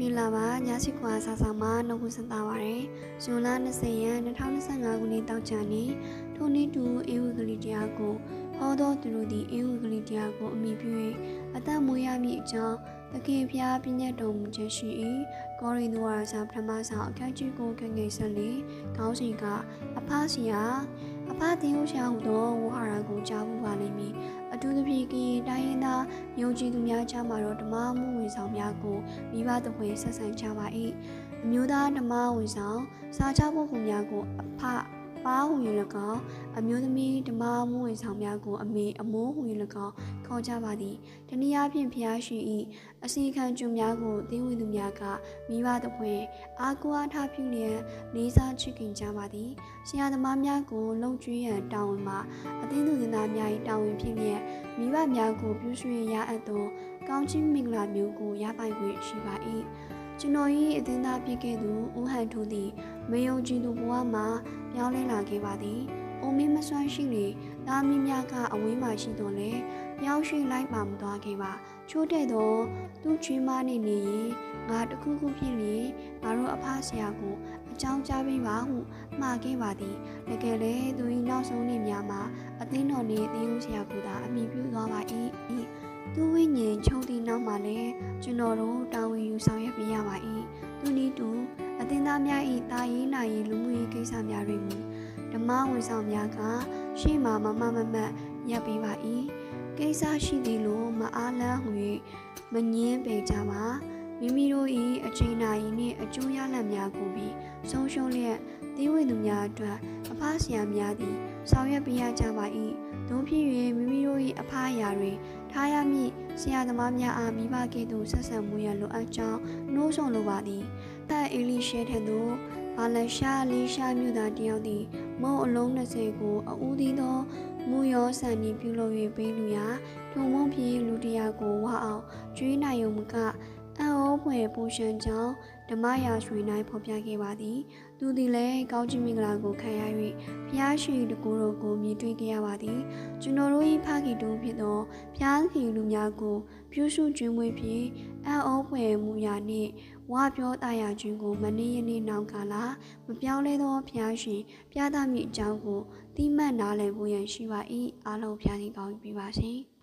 မင်္ဂလာပါညစီခွာဆာဆောင်မှာနှုတ်ခွန်းဆက်တာပါရယ်ဇွန်လ20ရက်2025ခုနှစ်တောက်ချာနေ့ထိုနေ့တူအေဝံဂေလိတရားကိုဟောတော်သူတို့သည်အေဝံဂေလိတရားကိုအမိပြု၍အသက်မွေးရမည့်အကြောင်းသခင်ဖျားပြည့်ညတ်တော်မူခြင်းရှိ၏ကောရိန္သုဝါစာပထမဆောင်အခန်းကြီးကိုခငယ်ဆက်လေးခေါင်းစဉ်ကအဖစီယာအဖတင်ဦးရှာဟုသောဝဟာရကိုကြားဖို့ပါလိမ့်မည် သားယုံကြည်သူများကြားမှာတော့ဓမ္မမှုဝင်ဆောင်များကိုမိဘတပွေဆက်ဆံကြပါ၏အမျိုးသားဓမ္မဝင်ဆောင်စာချဖို့ကူများကိုအဖပါဟူ၍၎င်းအမျိုးသမီးဓမ္မမှုဝင်ဆောင်များကိုအမေအမိုးဟူ၍၎င်းခေါ်ကြပါသည်တနည်းအားဖြင့်ဖျားရှိ၏အစီခံကျုံများကိုသင်ဝင်သူများကမိဘတပွေအာကိုအားထားပြုလျက်လေးစားချစ်ခင်ကြပါသည်ဆရာသမားများကိုလုံကျွေးရန်တာဝန်မှာအသင်းသူသင်သားများ၏တာဝန်ဖြစ်လျက်မိ ဘများကိုပြုစုရရအပ်သောကောင်းချီးမင်္ဂလာမျိုးကိုရပိုင်ခွင့်ရှိပါ၏ကျွန်တော်၏အသင်းသားဖြစ်ခဲ့သူဦးဟန်ထူသည်မယုံကြည်သူဘဝမှာပြောင်းလဲလာခဲ့ပါသည်။အိုမင်းမစွမ်းရှိလေသားမီးများကအဝေးမှရှိတော်လဲပြောင်းရွှေ့လိုက်ပါမသွားခဲ့ပါ။ချိုးတဲ့သောသူ့ချွေးမနေနေရင်ငါတခုခုဖြစ်လေငါတို့အဖဆရာကိုအကြောင်းကြားပေးပါဟုမှာခဲ့ပါသည်။တကယ်လေသူ၏နောက်ဆုံးနေ့များမှာ အသင်းတော်နှင့်တင်းဦးဆရာကသာအမိပြုသွားပါ၏။သူဝိညာဉ်ချုပ်သည့်နောက်မှာလည်းကျွန်တော်တို့တာဝန်ယူဆောင်ရွက်ပေးရပါ၏။သူနည်းတူအသင်းသားများ၏တာရေးနာရေးလူမှုရေးကိစ္စများတွင်မူဓမ္မဝန်ဆောင်များကရှေ့မှာမမမမတ်ရပ်ပေးပါ၏ကိစ္စရှိသည်လို့မအားလန်းဟူ၍မငင်းပေကြပါမိမိတို့၏အချိန်နာရီနှင့်အကျိုးရလဒ်များကိုပြီးဆုံးရှုံးလျက်သီးဝင်သူများအတွက်အ ဖဆရာများသည် ဆောင်ရွက်ပေးရကြပါ၏တို့ဖြစ်၍မိမိတို့၏အဖအရာတွင်ထားရမည့်ဆရာသမားများအားမိဘကဲ့သို့ဆက်ဆံမှုရလိုအပ်ကြောင်းနှိုးဆော်လိုပါသည်သက်အေလီရှဲထံသို့ဘာလရှာလေးရှာမြို့သားတယောက်သည်မုံအလုံး20ကိုအဦးသီးသောမူရောဆန်နီပြုလုပ်၍ပေးလူရာထုံမုံဖြင့်လူတရာကိုဝါအောင်ကျွေးနိုင်ုံမက အံ့ဩဖွယ်ပူရှန်ကြောင်းဓမ္မရာရွှေနိုင်ဖော်ပြခဲ့ပါသည် သူသည်လည်းကောင်းချီးမင်္ဂလာကိုခံရ၍ဖျားရှိတကူတော်ကိုမြည်တွေ့ခဲ့ရပါသည် ကျွန်တော်တို့၏ဖခင်တို့ဖြစ်သောဖျားခင်လူများကိုပြုစုကျွေးမွေးဖြင့်အံ့ဩဖွယ်မူရာနှင့်ဝါပြောတာယာခြင်းကိုမနေ့ယနေ့နောင်ကာလမပြောင်းလဲသောဖျားရှင်ပြသမိအကြောင်းကိုတိမှတ်နားလည်ဖို့ရန်ရှိပါ၏အားလုံးဖျားခင်ကောင်းပြီပါစေ။